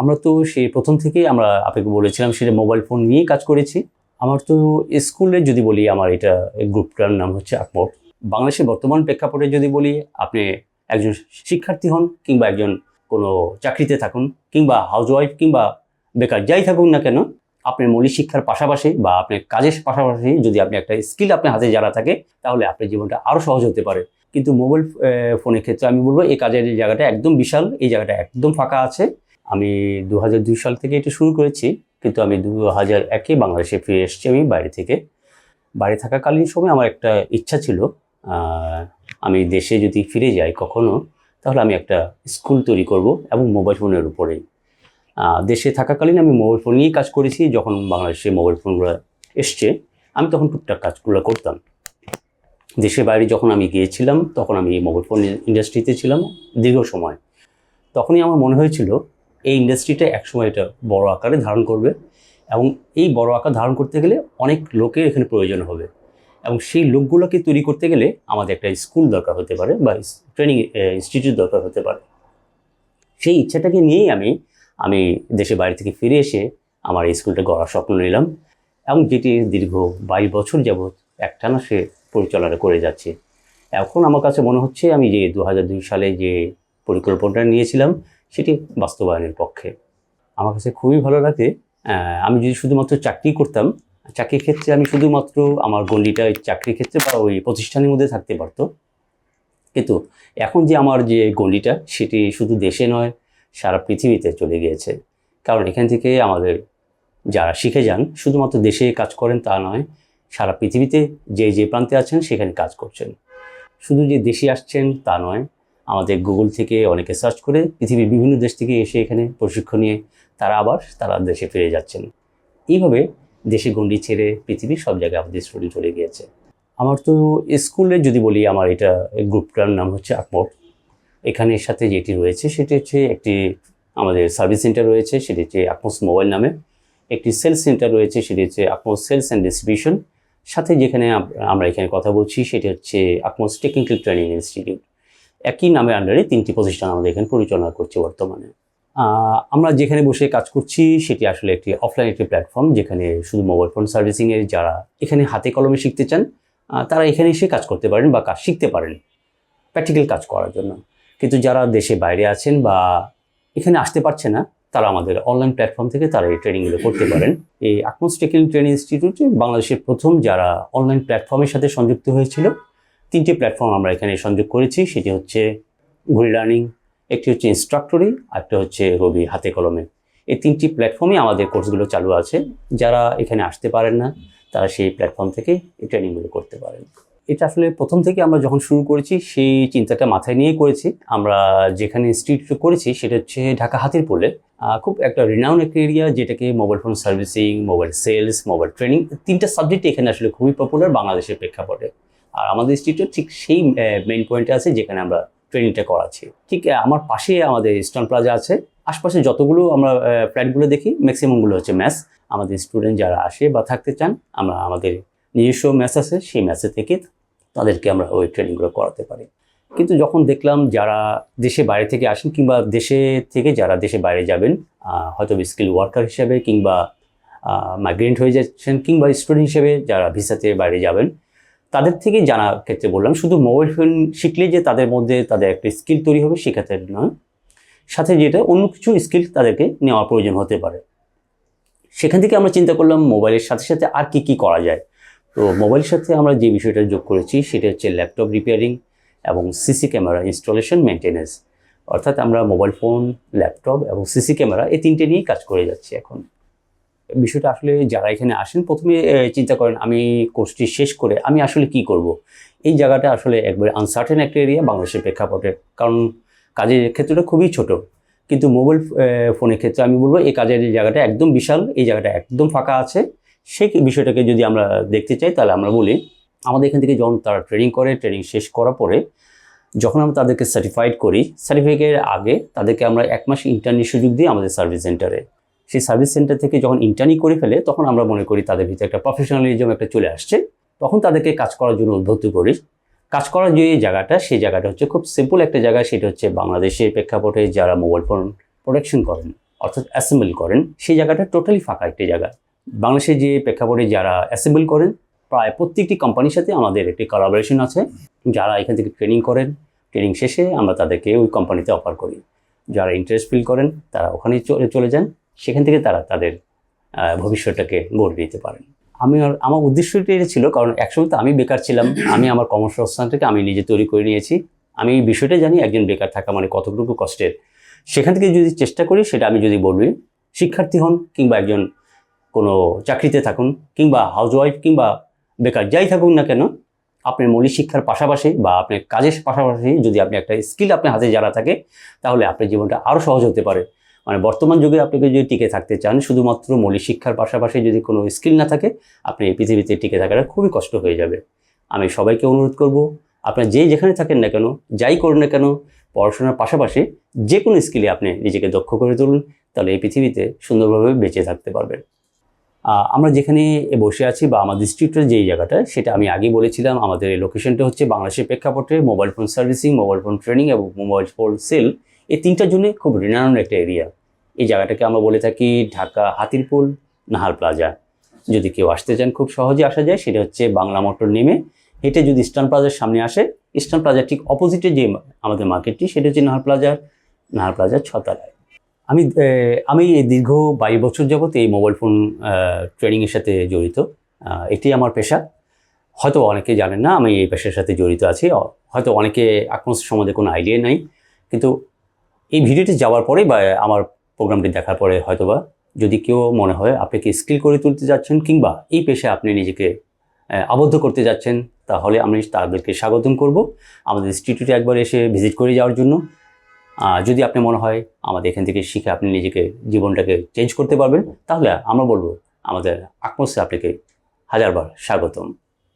আমরা তো সেই প্রথম থেকেই আমরা আপনাকে বলেছিলাম সেটা মোবাইল ফোন নিয়েই কাজ করেছি। আমার তো স্কুলে যদি বলি আমার এটা গ্রুপটার নাম হচ্ছে আকমর। বাংলাদেশের বর্তমান প্রেক্ষাপটে যদি বলি আপনি একজন শিক্ষার্থী হন কিংবা একজন কোনো চাকরিতে থাকুন কিংবা হাউসওয়াইফ কিংবা বেকার যাই থাকুন না কেন, আপনার মৌলিক শিক্ষার পাশাপাশি বা আপনার কাজের পাশাপাশি যদি আপনি একটা স্কিল আপনার হাতে জানা থাকে, তাহলে আপনার জীবনটা আরও সহজ হতে পারে। কিন্তু মোবাইল ফোনের ক্ষেত্রে আমি বলব এই কাজের জায়গাটা একদম বিশাল, এই জায়গাটা একদম ফাঁকা আছে। আমি দু সাল থেকে এটা শুরু করেছি, কিন্তু আমি দু হাজার একে বাংলাদেশে ফিরে এসেছি আমি বাইরে থেকে। বাইরে থাকাকালীন সময় আমার একটা ইচ্ছা ছিল আমি দেশে যদি ফিরে যাই কখনো, তাহলে আমি একটা স্কুল তৈরি করব এবং মোবাইল ফোনের উপরেই দেশে থাকাকালীন আমি মোবাইল ফোন নিয়েই কাজ করেছি, যখন বাংলাদেশে মোবাইল ফোনগুলো এসছে, আমি তখন টুকটাক কাজগুলো করতাম। দেশের বাইরে যখন আমি গিয়েছিলাম, তখন আমি মোবাইল ফোন ইন্ডাস্ট্রিতে ছিলাম দীর্ঘ সময়। তখনই আমার মনে হয়েছিল এই ইন্ডাস্ট্রিটা একসময় এটা বড় আকারে ধারণ করবে এবং এই বড় আকার ধারণ করতে গেলে অনেক লোকের এখানে প্রয়োজন হবে এবং সেই লোকগুলোকে তৈরি করতে গেলে আমাদের একটা স্কুল দরকার হতে পারে বা ট্রেনিং ইনস্টিটিউট দরকার হতে পারে। সেই ইচ্ছাটাকে নিয়েই আমি আমি দেশের বাইরে থেকে ফিরে এসে আমার এই স্কুলটা গড়ার স্বপ্ন নিলাম এবং যেটি দীর্ঘ বাইশ বছর যাবৎ একটানা সে পরিচালনা করে যাচ্ছে। এখন আমার কাছে মনে হচ্ছে আমি যে দু সালে যে পরিকল্পনাটা নিয়েছিলাম সেটি বাস্তবায়নের পক্ষে। আমার কাছে খুবই ভালো লাগে আমি যদি শুধুমাত্র চাকরি করতাম, চাকরির ক্ষেত্রে আমি শুধুমাত্র আমার গণ্ডিটা ওই চাকরির ক্ষেত্রে বা ওই প্রতিষ্ঠানের মধ্যে থাকতে পারতো। কিন্তু এখন যে আমার যে গণ্ডিটা, সেটি শুধু দেশে নয়, সারা পৃথিবীতে চলে গিয়েছে। কারণ এখান থেকে আমাদের যারা শিখে যান, শুধুমাত্র দেশে কাজ করেন তা নয়, সারা পৃথিবীতে যে যে প্রান্তে আছেন, সেখানে কাজ করছেন। শুধু যে দেশে আসছেন তা নয় আমাদের গুগল থেকে অনেকে সার্চ করে পৃথিবীর বিভিন্ন দেশ থেকে এসে এখানে প্রশিক্ষণ নিয়ে তারা আবার তারা দেশে ফিরে যাচ্ছেন। এইভাবে দেশে গণ্ডি ছেড়ে পৃথিবীর সব জায়গায় আমাদের স্টোরি চলে গিয়েছে। আমার তো স্কুলে যদি বলি আমার এটা গ্রুপটার নাম হচ্ছে আকমর। এখানের সাথে যেটি রয়েছে সেটি হচ্ছে একটি আমাদের সার্ভিস সেন্টার রয়েছে, সেটি হচ্ছে আকমোস মোবাইল নামে। একটি সেলস সেন্টার রয়েছে, সেটি হচ্ছে আকমোস সেলস অ্যান্ড ডিস্ট্রিবিউশন সাথে যেখানে আমরা এখানে কথা বলছি সেটি হচ্ছে আকমোস টেকনিক্যাল ট্রেনিং ইনস্টিটিউট একই নামের আন্ডারে তিনটি প্রতিষ্ঠান আমাদের এখানে পরিচালনা করছে বর্তমানে। আমরা যেখানে বসে কাজ করছি, সেটি আসলে একটি অফলাইন একটি প্ল্যাটফর্ম যেখানে শুধু মোবাইল ফোন সার্ভিসিংয়ের যারা এখানে হাতে কলমে শিখতে চান তারা এখানে এসে কাজ করতে পারেন বা কাজ শিখতে পারেন প্র্যাকটিক্যাল কাজ করার জন্য। কিন্তু যারা দেশে বাইরে আছেন বা এখানে আসতে পারছে না, তারা আমাদের অনলাইন প্ল্যাটফর্ম থেকে তারা এই ট্রেনিংগুলো করতে পারেন। এই আকমোস টেকনিক্যাল ট্রেনিং ইনস্টিটিউটে বাংলাদেশের প্রথম যারা অনলাইন প্ল্যাটফর্মের সাথে সংযুক্ত হয়েছিল তিনটি প্ল্যাটফর্ম আমরা এখানে সংযোগ করেছি, সেটি হচ্ছে ঘুরি লার্নিং একটি হচ্ছে ইনস্ট্রাক্টরি একটা হচ্ছে রবি হাতে কলমে। এই তিনটি প্ল্যাটফর্মে আমাদের কোর্সগুলো চালু আছে। যারা এখানে আসতে পারেন না, তারা সেই প্ল্যাটফর্ম থেকে এই ট্রেনিংগুলো করতে পারেন। এটা আসলে প্রথম থেকে আমরা যখন শুরু করেছি, সেই চিন্তাটা মাথায় নিয়ে করেছি। আমরা যেখানে ইনস্টিটিউট করেছি, সেটা হচ্ছে ঢাকা হাতির পোলে খুব একটা রিনাউন একটা এরিয়া যেটাকে mobile phone servicing mobile sales mobile training তিনটা সাবজেক্ট এখানে আসলে খুবই পপুলার বাংলাদেশের প্রেক্ষাপটে। আর আমাদের ইনস্টিটিউট ঠিক সেই মেইন পয়েন্টে আছে যেখানে আমরা ট্রেনিংটা করাচ্ছি। ঠিক আমার পাশে আমাদের ইস্টার্ন প্লাজা আছে। আশপাশে যতগুলো আমরা ফ্ল্যাটগুলো দেখি ম্যাক্সিমামগুলো হচ্ছে ম্যাথ আমাদের স্টুডেন্ট যারা আসে বা থাকতে চান, আমরা আমাদের নিজস্ব ম্যাথ আছে, সেই ম্যাথে থেকে তাদেরকে আমরা ওই ট্রেনিংগুলো করাতে পারি। কিন্তু যখন দেখলাম যারা দেশে বাইরে থেকে আসেন কিংবা দেশে থেকে যারা দেশে বাইরে যাবেন হয়তো স্কিল ওয়ার্কার হিসেবে কিংবা মাইগ্রেন্ট হয়ে যাচ্ছেন কিংবা স্টুডেন্ট হিসেবে যারা ভিসাতে বাইরে যাবেন তাদের থেকে জানার ক্ষেত্রে বললাম, শুধু মোবাইল ফোন শিখলে যে তাদের মধ্যে তাদের একটা স্কিল তৈরি হবে সেক্ষেত্রে নয়। সাথে যেটা, অন্য কিছু স্কিল তাদেরকে নেওয়ার প্রয়োজন হতে পারে। সেখান থেকে আমরা চিন্তা করলাম মোবাইলের সাথে সাথে আর কি কি করা যায়। তো মোবাইলের সাথে আমরা যে বিষয়টা যোগ করেছি, সেটা হচ্ছে ল্যাপটপ রিপেয়ারিং এবং সিসি ক্যামেরা ইনস্টলেশন মেনটেন্যান্স অর্থাৎ আমরা মোবাইল ফোন ল্যাপটপ এবং সিসি ক্যামেরা এই তিনটে নিয়েই কাজ করে যাচ্ছি এখন। বিষয়টা আসলে যারা এখানে আসেন, প্রথমে চিন্তা করেন আমি কোর্সটি শেষ করে আমি আসলে কি করব? এই জায়গাটা আসলে একবারে আনসার্টেন একটা এরিয়া বাংলাদেশের প্রেক্ষাপটে। কারণ কাজের ক্ষেত্রটা খুবই ছোট। কিন্তু মোবাইল ফোনের ক্ষেত্রে আমি বলব এই কাজের জায়গাটা একদম বিশাল, এই জায়গাটা একদম ফাঁকা আছে। সেই বিষয়টাকে যদি আমরা দেখতে চাই, তাহলে আমরা বলি আমাদের এখান থেকে যখন তারা ট্রেনিং করে ট্রেনিং শেষ করার পরে যখন আমরা তাদেরকে সার্টিফাইড করি সার্টিফিকেটের আগে তাদেরকে আমরা এক মাস ইন্টার্নি সুযোগ দিই আমাদের সার্ভিস সেন্টারে সেই সার্ভিস সেন্টার থেকে যখন ইন্টার্নি করে ফেলে, তখন আমরা মনে করি তাদের ভিতরে একটা প্রফেশনালিজম একটা চলে আসছে। তখন তাদেরকে কাজ করার জন্য উদ্বুদ্ধ করি। কাজ করার যে জায়গাটা, সেই জায়গাটা হচ্ছে খুব সিম্পল একটা জায়গা, সেটা হচ্ছে বাংলাদেশের প্রেক্ষাপটে যারা মোবাইল ফোন প্রোডাকশন করেন, অর্থাৎ অ্যাসেম্বল করেন, সেই জায়গাটা টোটালি ফাঁকা একটি জায়গা। বাংলাদেশে যে প্রেক্ষাপটে যারা অ্যাসেম্বল করেন, প্রায় প্রত্যেকটি কোম্পানির সাথে আমাদের একটি কোলাবোরেশন আছে। যারা এখান থেকে ট্রেনিং করেন ট্রেনিং শেষে আমরা তাদেরকে ওই কোম্পানিতে অফার করি। যারা ইন্টারেস্ট ফিল করেন, তারা ওখানেই চলে চলে যান। সেখান থেকে তারা তাদের ভবিষ্যৎটাকে গড়ে দিতে পারেন। আমি আমার উদ্দেশ্যটি এটা ছিল কারণ একসময় তো আমি বেকার ছিলাম আমি আমার কর্মসংস্থানটাকে আমি নিজে তৈরি করে নিয়েছি। আমি এই বিষয়টা জানি একজন বেকার থাকা মানে কতটুকু কষ্টের। সেখান থেকে যদি চেষ্টা করি সেটা আমি যদি বলি শিক্ষার্থী হন কিংবা একজন কোনো চাকরিতে থাকুন কিংবা হাউসওয়াইফ কিংবা বেকার যাই থাকুন না কেন আপনার মৌলিক শিক্ষার পাশাপাশি বা আপনার কাজের পাশাপাশি যদি আপনি একটা স্কিল আপনার হাতে যারা থাকে তাহলে আপনার জীবনটা আরও সহজ হতে পারে। মানে বর্তমান যুগে আপনাকে যদি টিকে থাকতে চান, শুধুমাত্র মৌলিক শিক্ষার পাশাপাশি যদি কোনো স্কিল না থাকে, আপনি এই পৃথিবীতে টিকে থাকাটা খুবই কষ্ট হয়ে যাবে। আমি সবাইকে অনুরোধ করব, আপনার যে যেখানে থাকেন না কেন, যাই করুন না কেন, পড়াশোনার পাশাপাশি যে কোনো স্কিলে আপনি নিজেকে দক্ষ করে তুলুন, তাহলে এই পৃথিবীতে সুন্দরভাবে বেঁচে থাকতে পারবেন। আমরা যেখানে বসে আছি বা আমাদের ডিস্ট্রিক্টের যেই জায়গাটা, সেটা আমি আগেই বলেছিলাম, আমাদের এই লোকেশনটা হচ্ছে বাংলাদেশের প্রেক্ষাপটে mobile phone servicing mobile phone training এবং মোবাইল ফোন সেল এই তিনটার জন্য খুব রিনাউন্ড একটা এরিয়া এই জায়গাটাকে আমরা বলে থাকি ঢাকা হাতিরপুল নাহার প্লাজা। যদি কেউ আসতে চান, খুব সহজে আসা যায়। সেটা হচ্ছে বাংলা মোটর নেমে হেঁটে যদি ইস্টার্ন প্লাজার সামনে আসে, ইস্টার্ন প্লাজার ঠিক অপোজিটে যে আমাদের মার্কেটটি সেটা হচ্ছে নাহার প্লাজার নাহার প্লাজার ছতলায়। আমি আমি এই দীর্ঘ বাইশ বছর যাবত এই মোবাইল ফোন ট্রেনিংয়ের সাথে জড়িত। এটি আমার পেশা। হয়তো অনেকে জানেন না, আমি এই পেশার সাথে জড়িত আছি। হয়তো অনেকে আক্রমণ সমাজে কোনো আইডিয়া নাই। কিন্তু এই ভিডিওটি যাওয়ার পরে বা আমার প্রোগ্রামটি দেখার পরে হয়তোবা যদি কেউ মনে হয় আপনাকে স্কিল করে তুলতে যাচ্ছেন কিংবা এই পেশায় আপনি নিজেকে আবদ্ধ করতে যাচ্ছেন, তাহলে আমি তাদেরকে স্বাগতম করব আমাদের ইনস্টিটিউটে একবার এসে ভিজিট করে যাওয়ার জন্য। যদি আপনি মনে হয় আমাদের এখান থেকে শিখে আপনি নিজেকে, জীবনটাকে চেঞ্জ করতে পারবেন, তাহলে আমরা বলব আমাদের আকমসে আপনাকে হাজারবার স্বাগতম।